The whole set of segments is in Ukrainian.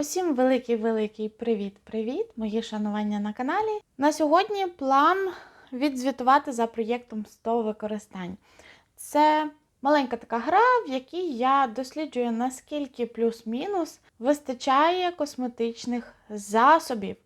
Усім великий-великий привіт-привіт, мої шанування на каналі. На сьогодні план відзвітувати за проєктом 100 використань. Це маленька така гра, в якій я досліджую, наскільки плюс-мінус вистачає косметичних засобів.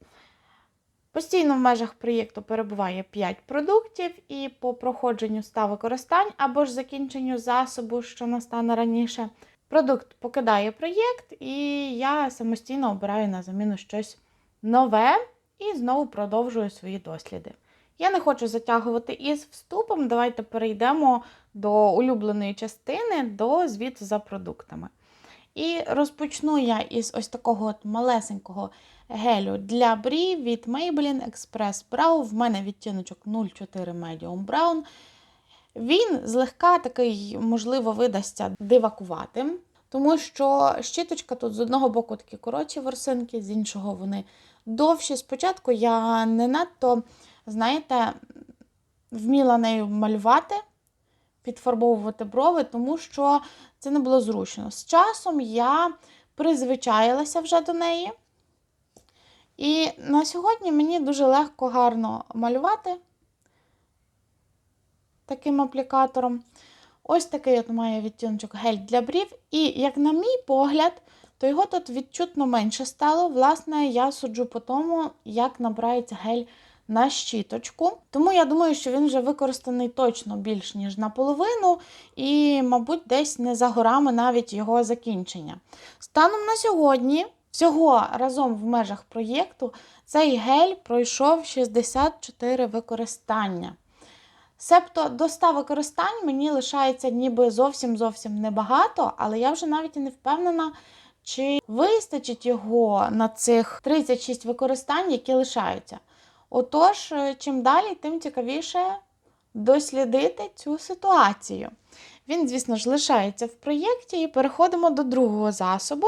Постійно в межах проєкту перебуває 5 продуктів, і по проходженню 100 використань або ж закінченню засобу, що настане раніше, продукт покидає проєкт, і я самостійно обираю на заміну щось нове і знову продовжую свої досліди. Я не хочу затягувати із вступом. Давайте перейдемо до улюбленої частини, до звіту за продуктами. І розпочну я із ось такого от малесенького гелю для брів від Maybelline Express Brow. В мене відтіночок 04 Medium Brown. Він злегка такий, можливо, видасться дивакуватим, тому що щіточка тут з одного боку такі коротші ворсинки, з іншого вони довші. Спочатку я не надто, знаєте, вміла нею малювати, підфарбовувати брови, тому що це не було зручно. З часом я призвичаїлася вже до неї. І на сьогодні мені дуже легко гарно малювати таким аплікатором. Ось такий от має відтіночок гель для брів. І, як на мій погляд, то його тут відчутно менше стало. Власне, я суджу по тому, як набирається гель на щіточку. Тому я думаю, що він вже використаний точно більш ніж наполовину, і, мабуть, десь не за горами навіть його закінчення. Станом на сьогодні, всього разом в межах проєкту, цей гель пройшов 64 використання. Себто до 100 використань мені лишається ніби зовсім зовсім небагато, але я вже навіть і не впевнена, чи вистачить його на цих 36 використань, які лишаються. Отож, чим далі, тим цікавіше дослідити цю ситуацію. Він, звісно ж, лишається в проєкті, і переходимо до другого засобу.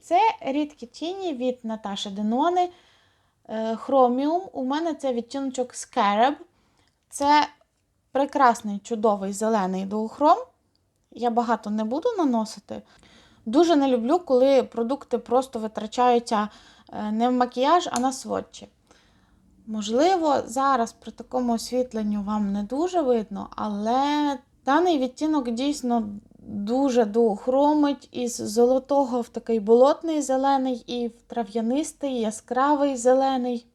Це рідкі тіні від Наташі Денони Chromium. У мене це відтіночок Scarab. Це прекрасний, чудовий зелений дуохром. Я багато не буду наносити. Дуже не люблю, коли продукти просто витрачаються не в макіяж, а на сводчі. Можливо, зараз при такому освітленню вам не дуже видно, але даний відтінок дійсно дуже дуохромить із золотого в такий болотний зелений і в трав'янистий, яскравий зелений.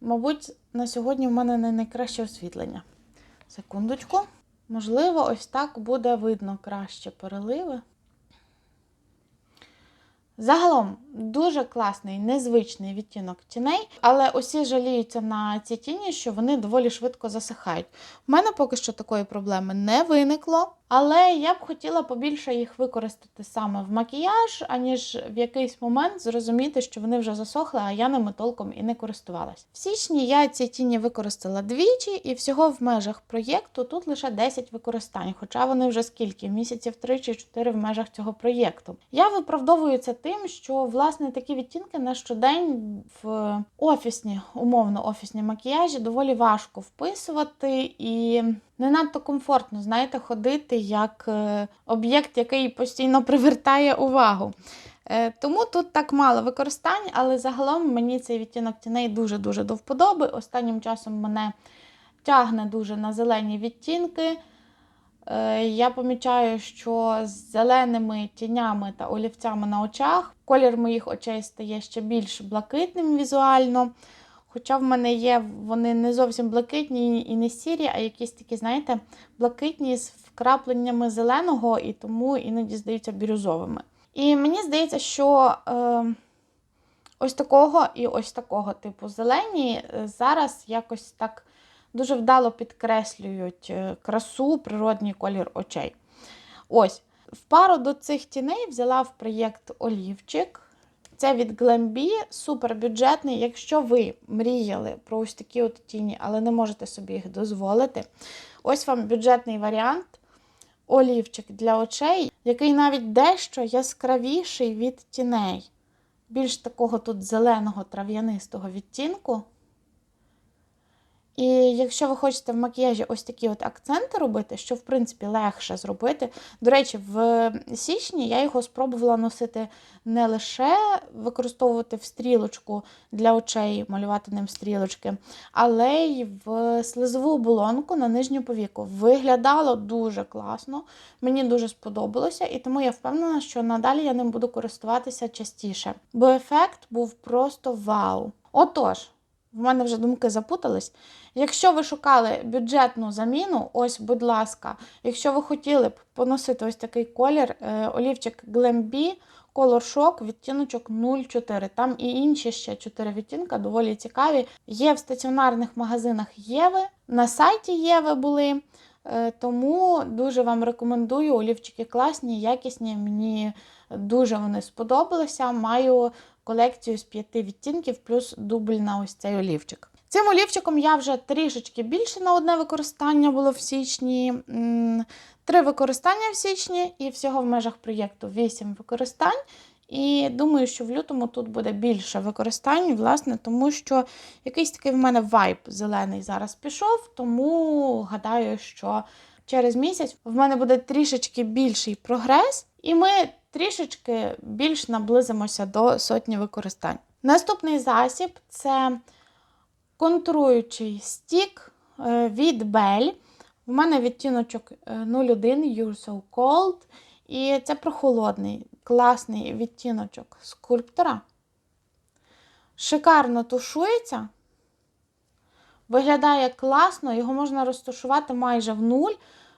Мабуть, на сьогодні в мене не найкраще освітлення. Секундочку. Можливо, ось так буде видно краще переливи. Загалом дуже класний, незвичний відтінок тіней, але усі жаліються на ці тіні, що вони доволі швидко засихають. У мене поки що такої проблеми не виникло, але я б хотіла побільше їх використати саме в макіяж, аніж в якийсь момент зрозуміти, що вони вже засохли, а я ними толком і не користувалась. В січні я ці тіні використала двічі, і всього в межах проєкту тут лише 10 використань, хоча вони вже скільки місяців 3 чи 4 в межах цього проєкту. Я виправдовую це тим, що власне такі відтінки на щодень в офісні, умовно офісні макіяжі доволі важко вписувати і не надто комфортно, знаєте, ходити як об'єкт, який постійно привертає увагу. Тому тут так мало використань, але загалом мені цей відтінок тіней дуже-дуже до вподоби. Останнім часом мене тягне дуже на зелені відтінки. Я помічаю, що з зеленими тінями та олівцями на очах колір моїх очей стає ще більш блакитним візуально. Хоча в мене є, вони не зовсім блакитні і не сірі, а якісь такі, знаєте, блакитні з вкрапленнями зеленого і тому іноді здаються бірюзовими. І мені здається, що е, ось такого і ось такого типу зелені зараз якось так дуже вдало підкреслюють красу, природній колір очей. Ось, в пару до цих тіней взяла в проєкт олівчик. Це від Glambi, супербюджетний. Якщо ви мріяли про ось такі от тіні, але не можете собі їх дозволити. Ось вам бюджетний варіант. Олівчик для очей, який навіть дещо яскравіший від тіней. Більш такого тут зеленого трав'янистого відтінку. І якщо ви хочете в макіяжі ось такі от акценти робити, що в принципі легше зробити. До речі, в січні я його спробувала носити не лише використовувати в стрілочку для очей, малювати ним стрілочки, але й в слизову оболонку на нижню повіку. Виглядало дуже класно, мені дуже сподобалося, і тому я впевнена, що надалі я ним буду користуватися частіше. Бо ефект був просто вау. Отож. В мене вже думки запутались. Якщо ви шукали бюджетну заміну, ось, будь ласка, якщо ви хотіли б поносити ось такий колір, е, олівчик Glam Color Shock, відтіночок 04. Там і інші ще 4 відтінка, доволі цікаві. Є в стаціонарних магазинах Єви, на сайті Єви були. Е, Тому дуже вам рекомендую. Олівчики класні, якісні. Мені дуже вони сподобалися. Маю колекцію з п'яти відтінків, плюс дубль на ось цей олівчик. Цим олівчиком я вже трішечки більше на одне використання було в січні. Три використання в січні і всього в межах проєкту 8 використань. І думаю, що в лютому тут буде більше використань, власне, тому що якийсь такий в мене вайб зелений зараз пішов, тому гадаю, що через місяць в мене буде трішечки більший прогрес, і ми трішечки більш наблизимося до сотні використань. Наступний засіб це контуруючий стік е, від Bell. В мене відтіночок е, 01 You're So Cold. І це прохолодний, класний відтіночок скульптора. Шикарно тушується. Виглядає класно, його можна розташувати майже в нуль.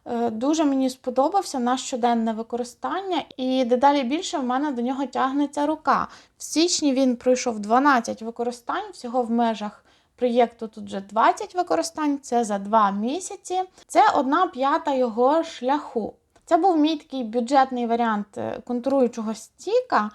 Е, Дуже мені сподобався на щоденне використання, і дедалі більше в мене до нього тягнеться рука. В січні він пройшов 12 використань, всього в межах проєкту тут вже 20 використань, це за 2 місяці. Це одна п'ята його шляху. Це був мій такий бюджетний варіант е, контуруючого стіка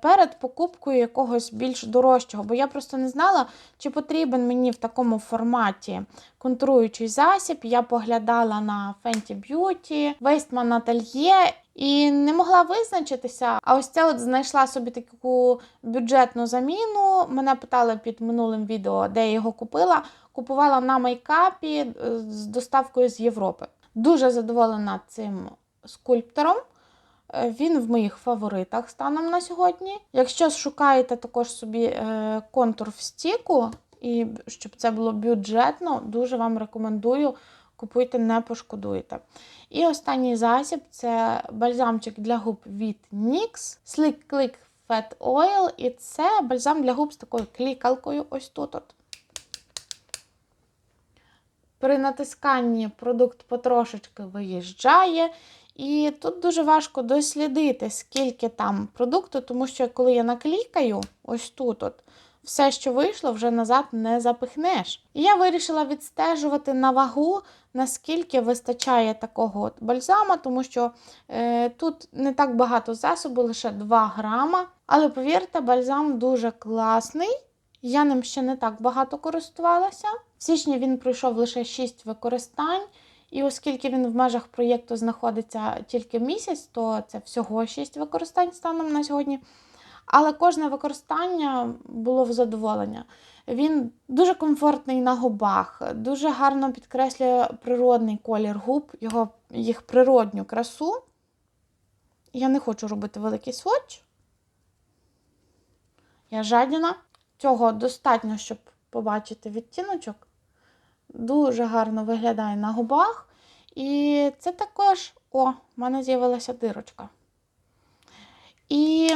перед покупкою якогось більш дорожчого, бо я просто не знала, чи потрібен мені в такому форматі контуруючий засіб. Я поглядала на Fenty Beauty, Westman Atelier і не могла визначитися. А ось це от знайшла собі таку бюджетну заміну. Мене питали під минулим відео, де я його купила. Купувала на мейкапі е, з доставкою з Європи. Дуже задоволена цим скульптором. Е, Він в моїх фаворитах станом на сьогодні. Якщо шукаєте також собі е, контур в стіку, і щоб це було бюджетно, дуже вам рекомендую. Купуйте, не пошкодуєте. І останній засіб це бальзамчик для губ від NYX Slick Click Fat Oil. І це бальзам для губ з такою клікалкою ось тут. От. При натисканні продукт потрошечки виїжджає. І тут дуже важко дослідити, скільки там продукту, тому що коли я наклікаю, ось тут, от, все, що вийшло, вже назад не запихнеш. І я вирішила відстежувати на вагу, наскільки вистачає такого от бальзама, тому що е, тут не так багато засобу, лише 2 грама. Але повірте, бальзам дуже класний. Я ним ще не так багато користувалася. В січні він пройшов лише 6 використань. І оскільки він в межах проєкту знаходиться тільки місяць, то це всього 6 використань станом на сьогодні. Але кожне використання було в задоволення. Він дуже комфортний на губах, дуже гарно підкреслює природний колір губ, його, їх природню красу. Я не хочу робити великий сводч. Я жадіна. Цього достатньо, щоб побачити відтіночок. Дуже гарно виглядає на губах. І це також, о, в мене з'явилася дирочка. І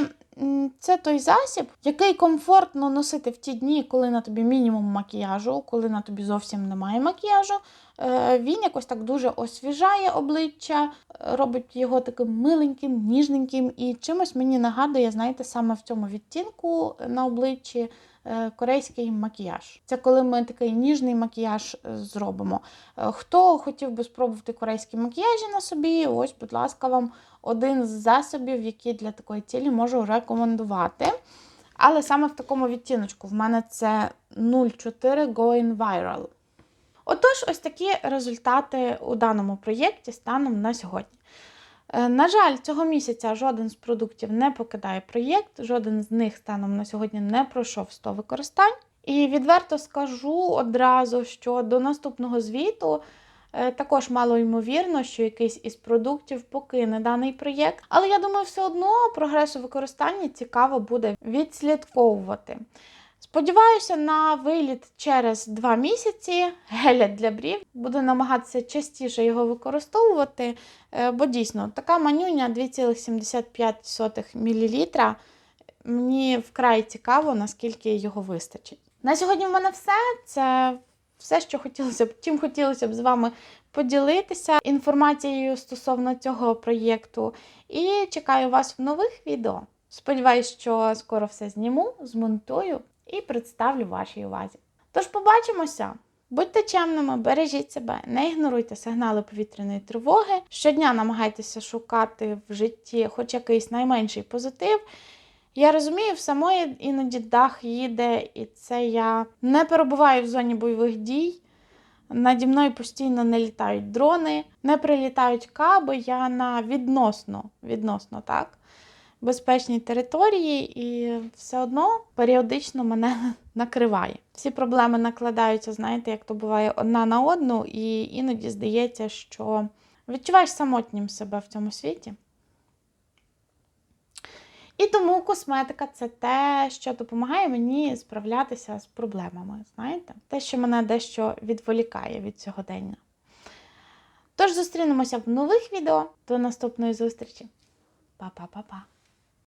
це той засіб, який комфортно носити в ті дні, коли на тобі мінімум макіяжу, коли на тобі зовсім немає макіяжу. Е, Він якось так дуже освіжає обличчя, робить його таким миленьким, ніжненьким і чимось мені нагадує, знаєте, саме в цьому відтінку на обличчі корейський макіяж. Це коли ми такий ніжний макіяж е, зробимо. Е, Хто хотів би спробувати корейські макіяжі на собі, ось, будь ласка, вам один з засобів, які для такої цілі можу рекомендувати. Але саме в такому відтіночку. В мене це 04 Going Viral. Отож, ось такі результати у даному проєкті станом на сьогодні. Е, На жаль, цього місяця жоден з продуктів не покидає проєкт, жоден з них станом на сьогодні не пройшов 100 використань. І відверто скажу одразу, що до наступного звіту е, також мало ймовірно, що якийсь із продуктів покине даний проєкт. Але я думаю, все одно прогрес у використанні цікаво буде відслідковувати. Сподіваюся на виліт через два місяці геля для брів. Буду намагатися частіше його використовувати, е, бо дійсно така манюня 2,75 мл. Мені вкрай цікаво, наскільки його вистачить. На сьогодні в мене все. Це все, що хотілося б, чим хотілося б з вами поділитися інформацією стосовно цього проєкту. І чекаю вас в нових відео. Сподіваюсь, що скоро все зніму, змонтую і представлю вашій увазі. Тож побачимося! Будьте чемними, бережіть себе, не ігноруйте сигнали повітряної тривоги. Щодня намагайтеся шукати в житті хоч якийсь найменший позитив. Я розумію, в самої іноді дах їде, і це я не перебуваю в зоні бойових дій. Наді мною постійно не літають дрони, не прилітають каби. Я на відносно, відносно так, безпечній території, і все одно періодично мене накриває. Всі проблеми накладаються, знаєте, як то буває одна на одну, і іноді здається, що відчуваєш самотнім себе в цьому світі. І тому косметика це те, що допомагає мені справлятися з проблемами. Знаєте, те, що мене дещо відволікає від сьогодення. Тож зустрінемося в нових відео. До наступної зустрічі. Па-па-па-па.